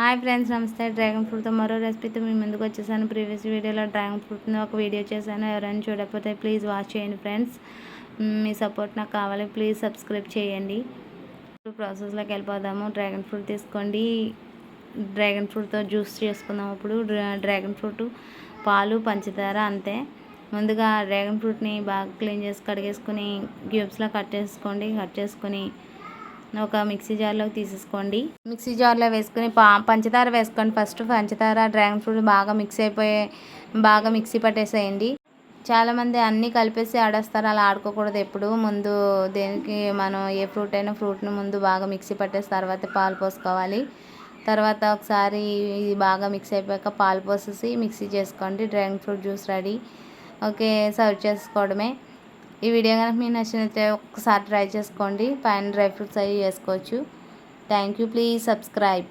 Hi friends నమస్తే. Dragon ఫ్రూట్తో మరో రెసిపీతో మీ ముందుకు వచ్చేసాను. ప్రీవియస్ వీడియోలో డ్రాగన్ ఫ్రూట్ని ఒక వీడియో చేశాను. ఎవరైనా చూడకపోతే ప్లీజ్ వాచ్ చేయండి ఫ్రెండ్స్. మీ సపోర్ట్ నాకు కావాలి. ప్లీజ్ సబ్స్క్రైబ్ చేయండి. ప్రాసెస్లోకి వెళ్ళిపోదాము. డ్రాగన్ ఫ్రూట్ తీసుకోండి. డ్రాగన్ ఫ్రూట్తో జ్యూస్ చేసుకుందాం ఇప్పుడు. డ్రాగన్ ఫ్రూట్ పాలు పంచదార అంతే. ముందుగా డ్రాగన్ ఫ్రూట్ని బాగా క్లీన్ చేసి కడిగేసుకొని క్యూబ్స్లో కట్ చేసుకోండి. కట్ చేసుకొని ఒక మిక్సీ జార్లోకి తీసేసుకోండి. మిక్సీ జార్లో వేసుకొని పా పంచదార వేసుకోండి ఫస్ట్. పంచదార డ్రాగన్ ఫ్రూట్ బాగా మిక్స్ అయిపోయే బాగా మిక్సీ పట్టేసేయండి. చాలామంది అన్నీ కలిపేసి ఆడేస్తారు. అలా ఆడుకోకూడదు ఎప్పుడు. ముందు దేనికి మనం ఏ ఫ్రూట్ అయినా ఫ్రూట్ని ముందు బాగా మిక్సీ పట్టేసి తర్వాత పాలు పోసుకోవాలి. తర్వాత ఒకసారి ఇది బాగా మిక్స్ అయిపోయాక పాలు పోసేసి మిక్సీ చేసుకోండి. Dragon fruit juice ready. Okay serve చేసుకోవడమే. ఈ వీడియో కనుక మీకు నచ్చినట్లయితే ఒకసారి ట్రై చేసుకోండి. పైన డ్రై ఫ్రూట్స్ అవి వేసుకోవచ్చు. Thank you please subscribe